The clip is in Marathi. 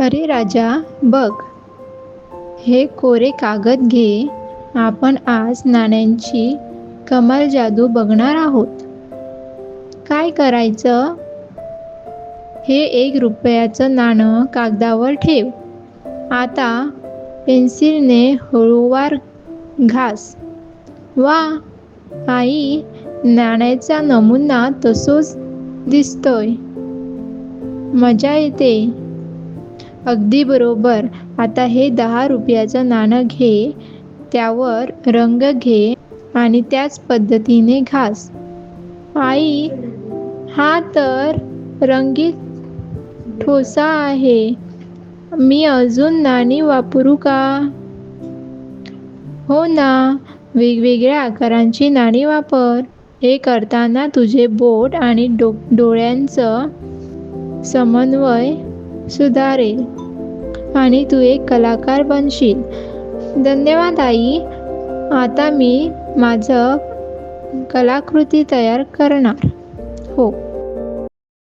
अरे राजा बघ. हे कोरे कागद घे. आपण आज नाण्यांची कमाल जादू बघणार आहोत. काय करायचं? हे एक रुपयाचं नाणं कागदावर ठेव. आता पेन्सिलने हळूवार घास. वा आई नाण्याचा नमुना तसोच दिसतोय. मजा येते. अगदी बरोबर. आता हे दहा रुपयाचं नाणं घे त्यावर रंग घे आणि त्याच पद्धतीने घास. आई हा तर रंगीत ठोसा आहे. मी अजून नाणी वापरू का? हो ना वेगवेगळ्या आकारांची नाणी वापर. हे करताना तुझे बोट आणि डो डोळ्यांचं समन्वय सुधारेल. आणि तू एक कलाकार बनशील. धन्यवाद आई. आता मी माझं कलाकृती तयार करणार. हो.